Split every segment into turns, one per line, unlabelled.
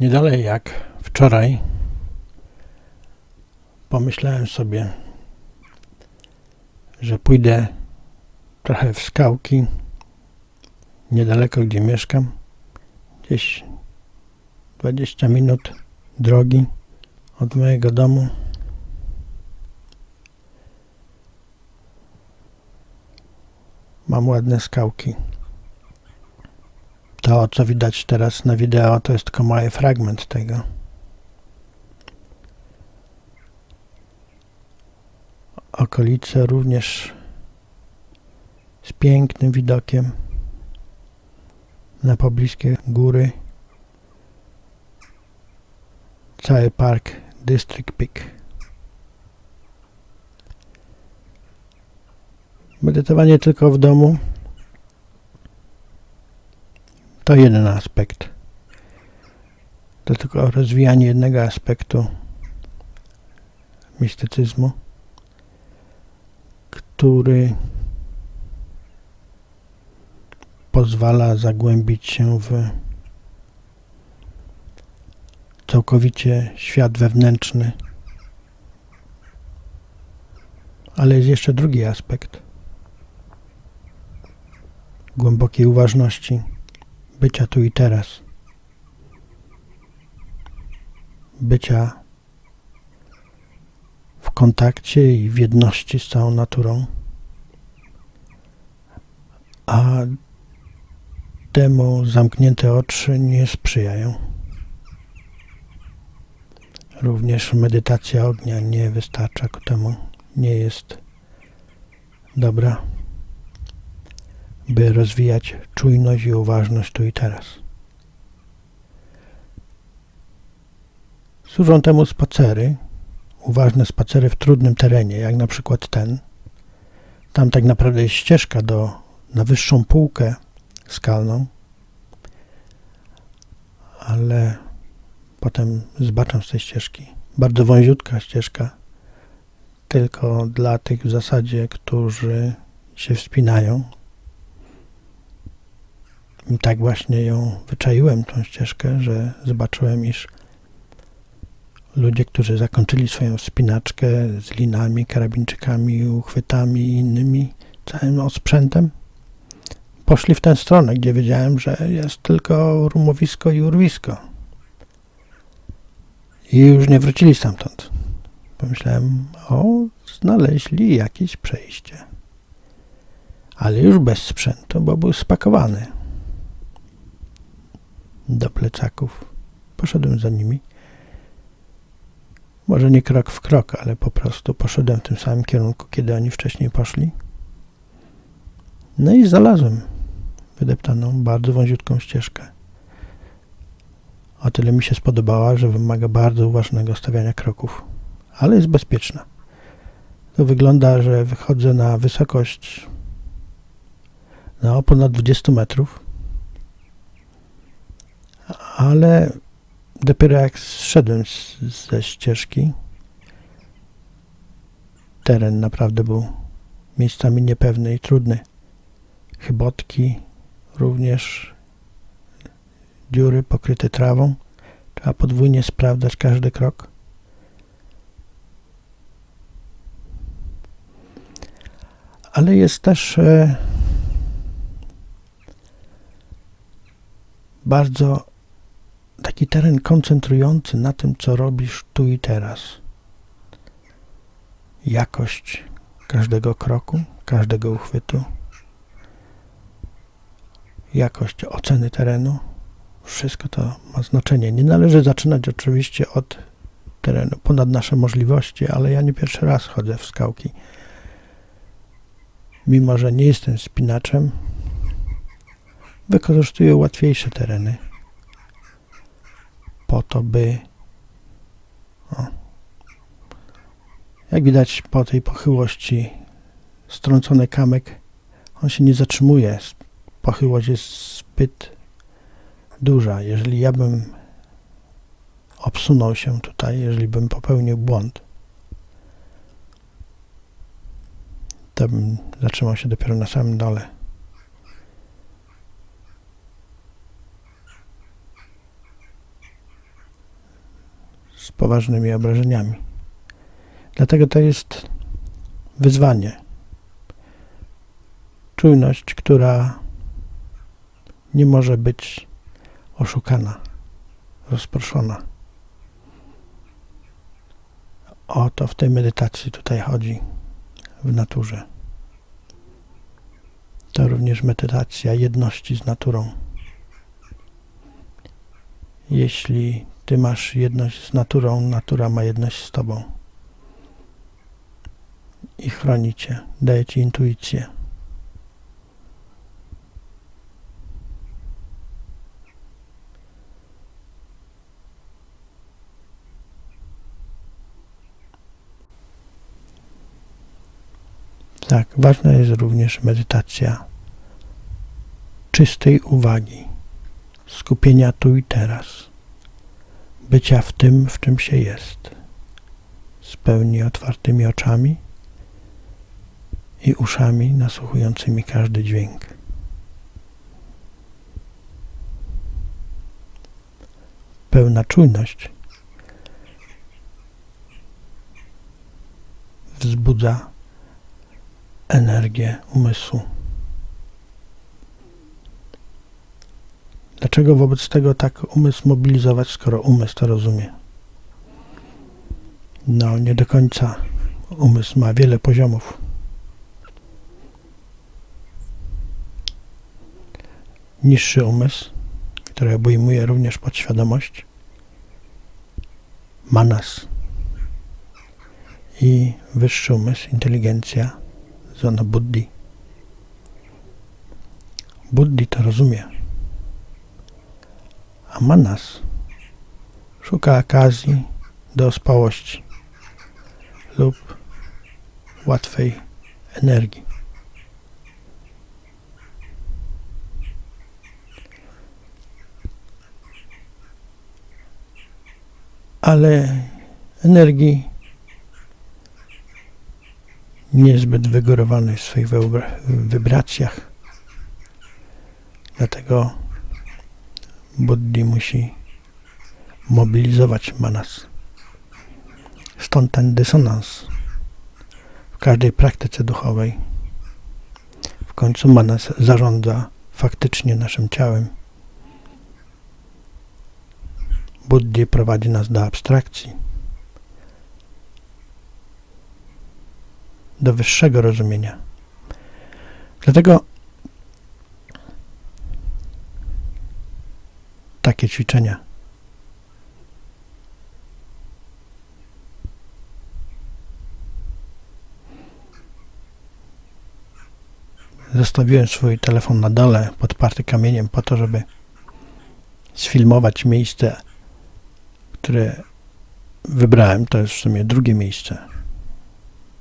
Nie dalej jak wczoraj pomyślałem sobie, że pójdę trochę w skałki, niedaleko gdzie mieszkam, gdzieś 20 minut drogi od mojego domu. Mam ładne skałki. To, co widać teraz na wideo, to jest tylko mały fragment tego. Okolice również z pięknym widokiem na pobliskie góry. Cały park District Peak. Medytowanie tylko w domu to jeden aspekt. To tylko rozwijanie jednego aspektu mistycyzmu, który pozwala zagłębić się w całkowicie świat wewnętrzny. Ale jest jeszcze drugi aspekt głębokiej uważności bycia tu i teraz, bycia w kontakcie i w jedności z całą naturą, a temu zamknięte oczy nie sprzyjają. Również medytacja ognia nie wystarcza ku temu, nie jest dobra by rozwijać czujność i uważność tu i teraz. Służą temu spacery, uważne spacery w trudnym terenie, jak na przykład ten. Tam tak naprawdę jest ścieżka do, na wyższą półkę skalną, ale potem zbaczam z tej ścieżki. Bardzo wąziutka ścieżka, tylko dla tych w zasadzie, którzy się wspinają, i tak właśnie ją wyczaiłem, tą ścieżkę, że zobaczyłem, iż ludzie, którzy zakończyli swoją wspinaczkę z linami, karabinczykami, uchwytami i innymi, całym osprzętem, poszli w tę stronę, gdzie wiedziałem, że jest tylko rumowisko i urwisko. I już nie wrócili stamtąd. Pomyślałem, o, znaleźli jakieś przejście. Ale już bez sprzętu, bo był spakowany do plecaków. Poszedłem za nimi. Może nie krok w krok, ale po prostu poszedłem w tym samym kierunku, kiedy oni wcześniej poszli. No i znalazłem wydeptaną, bardzo wąziutką ścieżkę. O tyle mi się spodobała, że wymaga bardzo uważnego stawiania kroków, ale jest bezpieczna. To wygląda, że wychodzę na wysokość no, ponad 20 metrów ale dopiero jak zszedłem z, ze ścieżki, teren naprawdę był miejscami niepewny i trudny. Chybotki, również dziury pokryte trawą. Trzeba podwójnie sprawdzać każdy krok. Ale jest też e, bardzo taki teren koncentrujący na tym, co robisz tu i teraz. Jakość każdego kroku, każdego uchwytu, jakość oceny terenu, wszystko to ma znaczenie. Nie należy zaczynać oczywiście od terenu ponad nasze możliwości, ale ja nie pierwszy raz chodzę w skałki. Mimo, że nie jestem spinaczem, wykorzystuję łatwiejsze tereny po to, by o, jak widać po tej pochyłości strącony kamyk on się nie zatrzymuje. Pochyłość jest zbyt duża. Jeżeli ja bym obsunął się tutaj jeżeli bym popełnił błąd to bym zatrzymał się dopiero na samym dole. Z poważnymi obrażeniami. Dlatego to jest wyzwanie. Czujność, która nie może być oszukana, rozproszona. O to w tej medytacji tutaj chodzi w naturze. To również medytacja jedności z naturą. Jeśli ty masz jedność z naturą, natura ma jedność z tobą. I chroni cię, daje ci intuicję. Tak, ważna jest również medytacja czystej uwagi, skupienia tu i teraz, bycia w tym, w czym się jest, z pełni otwartymi oczami i uszami nasłuchującymi każdy dźwięk. Pełna czujność wzbudza energię umysłu. Dlaczego wobec tego tak umysł mobilizować, skoro umysł to rozumie? No, nie do końca. Umysł ma wiele poziomów. Niższy umysł, który obejmuje również podświadomość, manas i wyższy umysł, inteligencja, zwana buddhi. Buddhi to rozumie, a manas szuka okazji do ospałości lub łatwej energii. Ale energii niezbyt wygórowany w swoich wibracjach. Dlatego Buddhi musi mobilizować manas. Stąd ten dysonans w każdej praktyce duchowej. W końcu manas zarządza faktycznie naszym ciałem. Buddhi prowadzi nas do abstrakcji, do wyższego rozumienia. Dlatego takie ćwiczenia. Zostawiłem swój telefon na dole, podparty kamieniem, po to, żeby sfilmować miejsce, które wybrałem. To jest w sumie drugie miejsce.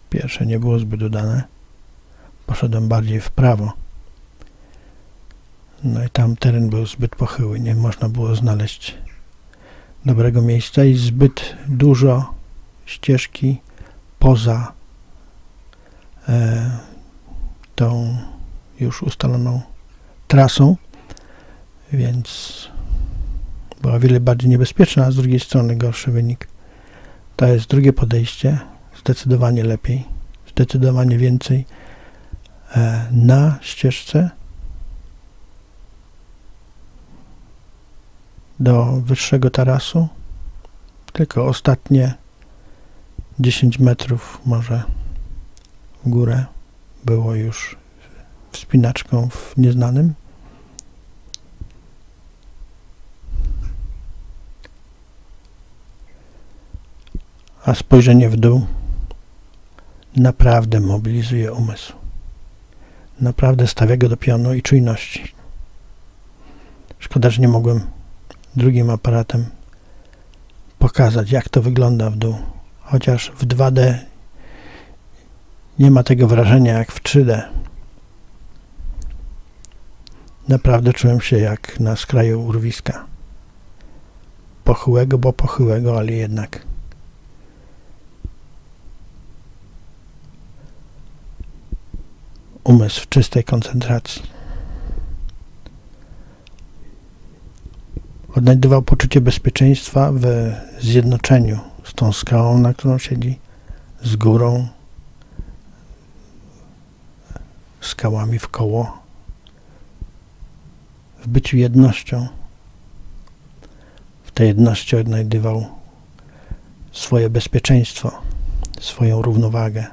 Pierwsze nie było zbyt udane. Poszedłem bardziej w prawo. No i tam teren był zbyt pochyły, nie można było znaleźć dobrego miejsca i zbyt dużo ścieżki poza e, tą już ustaloną trasą, więc była wiele bardziej niebezpieczna, a z drugiej strony gorszy wynik. To jest drugie podejście, zdecydowanie lepiej, zdecydowanie więcej e, na ścieżce do wyższego tarasu, tylko ostatnie 10 metrów może w górę było już wspinaczką w nieznanym. A spojrzenie w dół naprawdę mobilizuje umysł. Naprawdę stawia go do pionu i czujności. Szkoda, że nie mogłem drugim aparatem pokazać, jak to wygląda w dół. Chociaż w 2D nie ma tego wrażenia jak w 3D. Naprawdę czułem się jak na skraju urwiska. Pochyłego, bo pochyłego, ale jednak. Umysł w czystej koncentracji. Odnajdywał poczucie bezpieczeństwa w zjednoczeniu z tą skałą, na którą siedzi, z górą, skałami w koło, w byciu jednością. W tej jedności odnajdywał swoje bezpieczeństwo, swoją równowagę.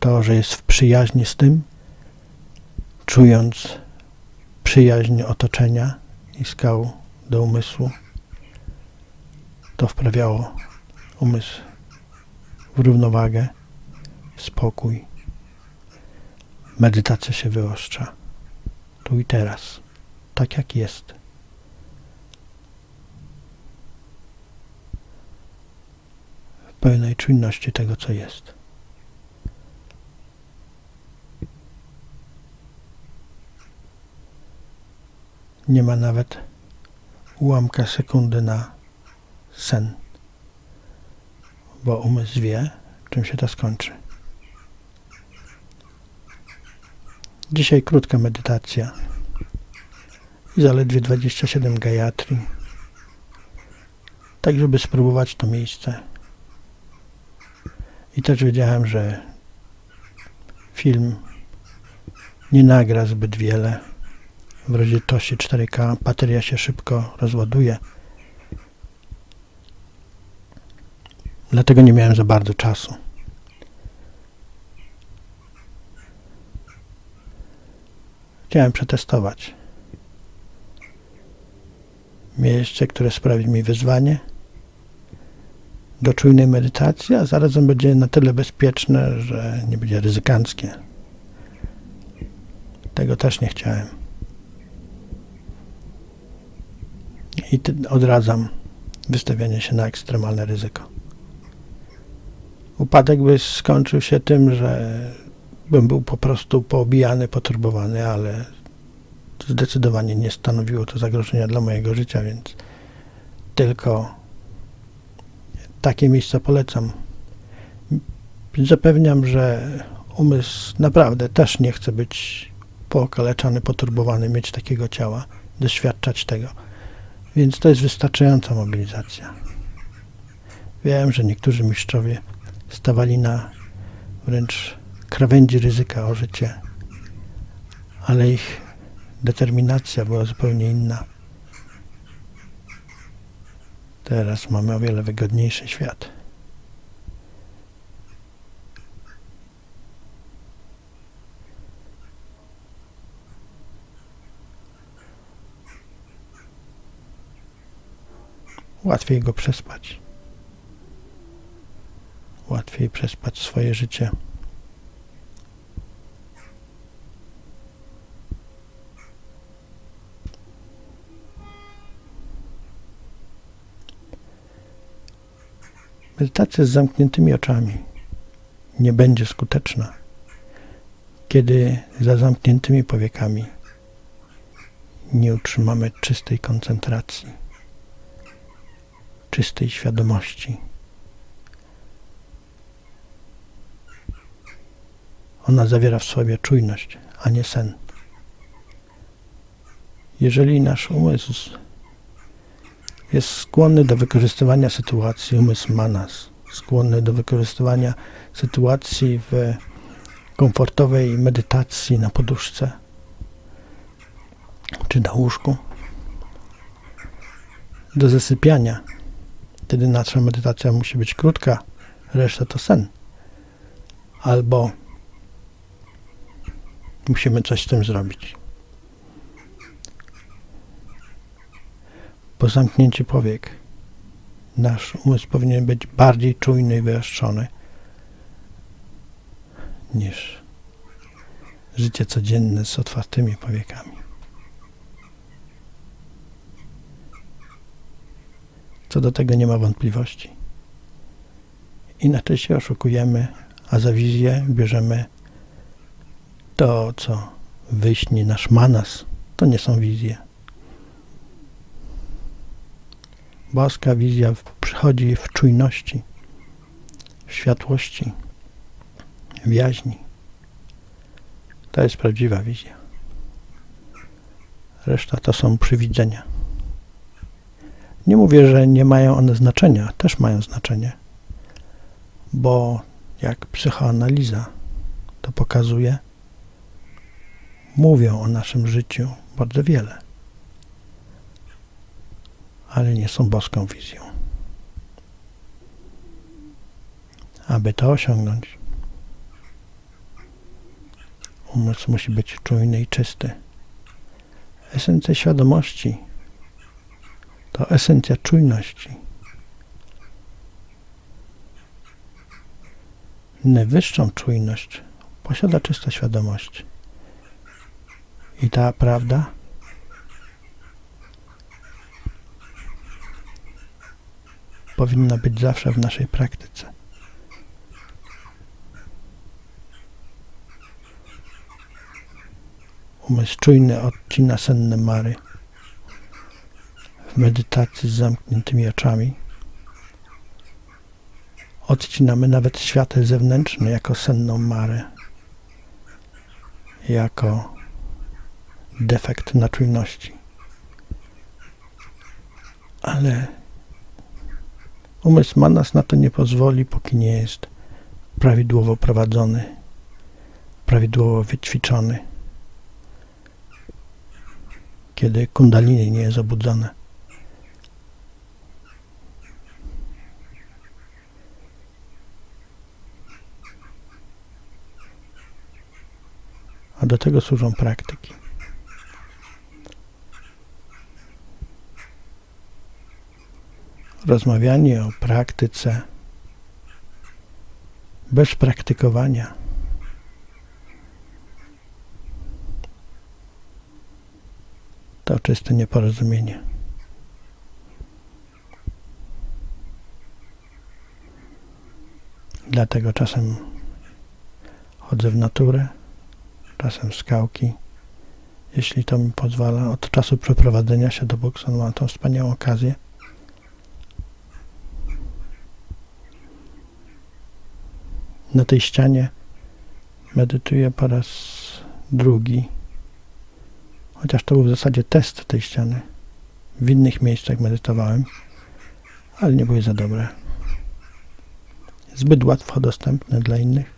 To, że jest w przyjaźni z tym, czując przyjaźń otoczenia i skał do umysłu, to wprawiało umysł w równowagę, w spokój. Medytacja się wyostrza tu i teraz, tak jak jest. W pełnej czujności tego, co jest. Nie ma nawet ułamka sekundy na sen, bo umysł wie, czym się to skończy. Dzisiaj krótka medytacja i zaledwie 27 gayatri, tak żeby spróbować to miejsce. I też wiedziałem, że film nie nagra zbyt wiele. W rozdzielczości 4K bateria się szybko rozładuje. Dlatego nie miałem za bardzo czasu. Chciałem przetestować miejsce, które sprawi mi wyzwanie do czujnej medytacji, a zarazem będzie na tyle bezpieczne, że nie będzie ryzykanckie. Tego też nie chciałem. I odradzam wystawianie się na ekstremalne ryzyko. Upadek by skończył się tym, że bym był po prostu poobijany, poturbowany, ale zdecydowanie nie stanowiło to zagrożenia dla mojego życia, więc tylko takie miejsca polecam. Zapewniam, że umysł naprawdę też nie chce być pookaleczany, poturbowany, mieć takiego ciała, doświadczać tego. Więc to jest wystarczająca mobilizacja. Wiem, że niektórzy mistrzowie stawali na wręcz krawędzi ryzyka o życie, ale ich determinacja była zupełnie inna. Teraz mamy o wiele wygodniejszy świat. Łatwiej go przespać. Łatwiej przespać swoje życie. Medytacja z zamkniętymi oczami nie będzie skuteczna, kiedy za zamkniętymi powiekami nie utrzymamy czystej koncentracji, czystej świadomości. Ona zawiera w sobie czujność, a nie sen. Jeżeli nasz umysł jest skłonny do wykorzystywania sytuacji, umysł ma nas, skłonny do wykorzystywania sytuacji w komfortowej medytacji na poduszce czy na łóżku, do zasypiania. Wtedy nasza medytacja musi być krótka, reszta to sen. Albo musimy coś z tym zrobić. Po zamknięciu powiek nasz umysł powinien być bardziej czujny i wyostrzony niż życie codzienne z otwartymi powiekami. Co do tego nie ma wątpliwości. Inaczej się oszukujemy, a za wizję bierzemy to, co wyśni nasz manas. To nie są wizje. Boska wizja przychodzi w czujności, w światłości, w jaźni. To jest prawdziwa wizja. Reszta to są przywidzenia. Nie mówię, że nie mają one znaczenia, też mają znaczenie, bo jak psychoanaliza to pokazuje, mówią o naszym życiu bardzo wiele, ale nie są boską wizją. Aby to osiągnąć, umysł musi być czujny i czysty. Esencja świadomości to esencja czujności. Najwyższą czujność posiada czysta świadomość. I ta prawda powinna być zawsze w naszej praktyce. Umysł czujny odcina senne mary w medytacji z zamkniętymi oczami. Odcinamy nawet światy zewnętrzne jako senną marę, jako defekt na czujności. Ale umysł ma nas na to nie pozwoli, póki nie jest prawidłowo prowadzony, prawidłowo wyćwiczony, kiedy kundalini nie jest obudzone. A do tego służą praktyki. Rozmawianie o praktyce bez praktykowania to czyste nieporozumienie. Dlatego czasem chodzę w naturę, czasem skałki, jeśli to mi pozwala. Od czasu przeprowadzenia się do Bukson mam tą wspaniałą okazję. Na tej ścianie medytuję po raz drugi, chociaż to był w zasadzie test tej ściany. W innych miejscach medytowałem, ale nie były za dobre. Zbyt łatwo dostępne dla innych,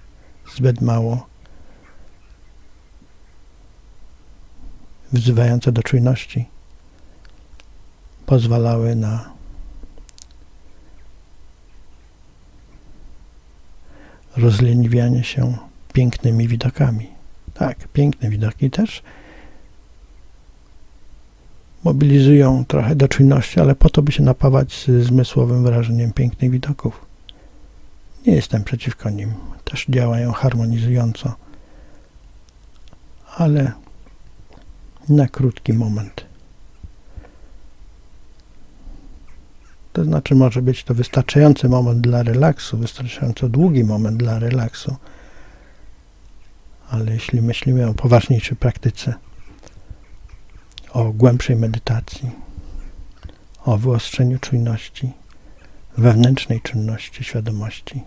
zbyt mało wzywające do czujności pozwalały na rozleniwianie się pięknymi widokami. Tak, piękne widoki też mobilizują trochę do czujności, ale po to, by się napawać zmysłowym wrażeniem pięknych widoków. Nie jestem przeciwko nim. Też działają harmonizująco. Ale na krótki moment. To znaczy, może być to wystarczający moment dla relaksu, wystarczająco długi moment dla relaksu, ale jeśli myślimy o poważniejszej praktyce, o głębszej medytacji, o wyostrzeniu czujności, wewnętrznej czynności, świadomości,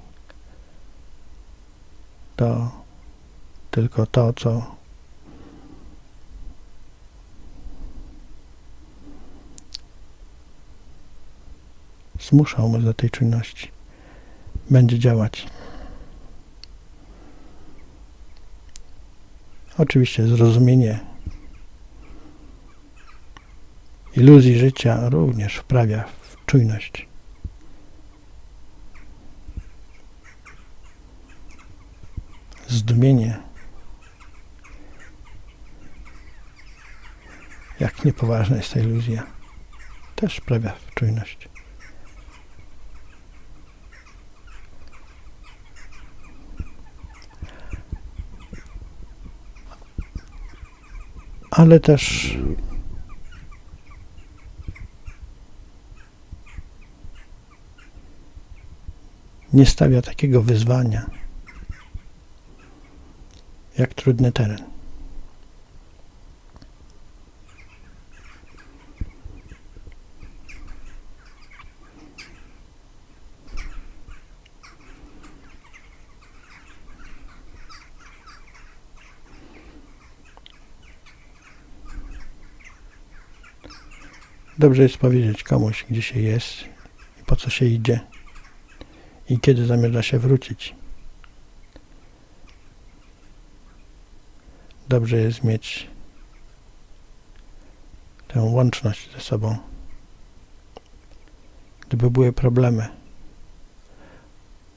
to tylko to, co zmusza umysł do tej czynności. Będzie działać. Oczywiście zrozumienie iluzji życia również wprawia w czujność. Zdumienie, jak niepoważna jest ta iluzja, też wprawia w czujność. Ale też nie stawia takiego wyzwania jak trudny teren. Dobrze jest powiedzieć komuś, gdzie się jest i po co się idzie i kiedy zamierza się wrócić. Dobrze jest mieć tę łączność ze sobą. Gdyby były problemy,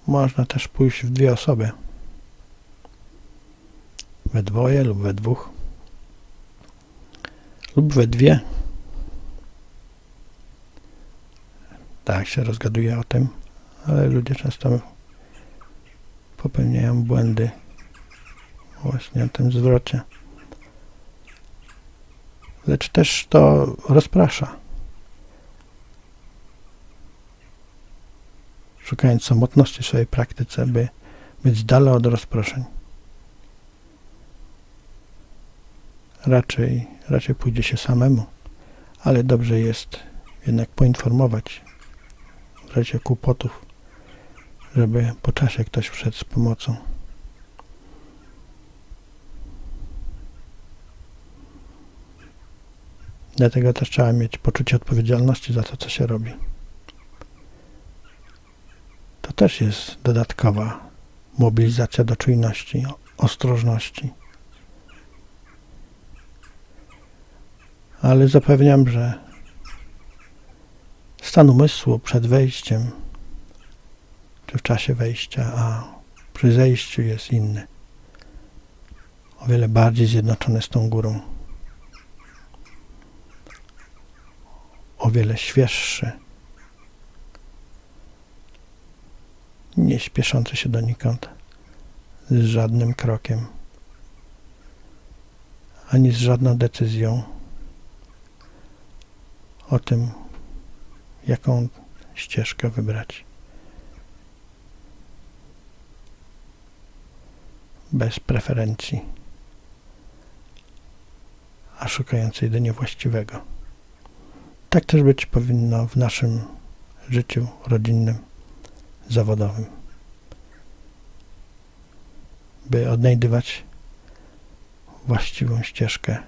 można też pójść w dwie osoby. We dwoje lub we dwóch. Lub we dwie. Tak się rozgaduje o tym, ale ludzie często popełniają błędy właśnie o tym zwrocie. Lecz też to rozprasza. Szukając samotności w swojej praktyce, by być dala od rozproszeń. Raczej, raczej pójdzie się samemu, ale dobrze jest jednak poinformować razie kłopotów, żeby po czasie ktoś wszedł z pomocą. Dlatego też trzeba mieć poczucie odpowiedzialności za to, co się robi. To też jest dodatkowa mobilizacja do czujności, ostrożności. Ale zapewniam, że stan umysłu przed wejściem, czy w czasie wejścia, a przy zejściu jest inny. O wiele bardziej zjednoczony z tą górą. O wiele świeższy. Nie śpieszący się donikąd z żadnym krokiem, ani z żadną decyzją o tym, jaką ścieżkę wybrać. Bez preferencji, a szukając jedynie właściwego. Tak też być powinno w naszym życiu rodzinnym, zawodowym. By odnajdywać właściwą ścieżkę,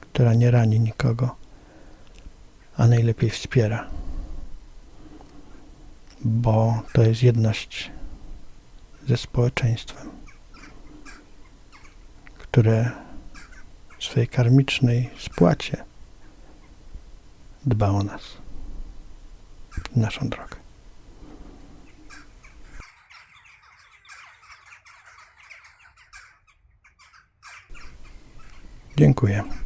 która nie rani nikogo, a najlepiej wspiera. Bo to jest jedność ze społeczeństwem, które w swojej karmicznej spłacie dba o nas, naszą drogę. Dziękuję.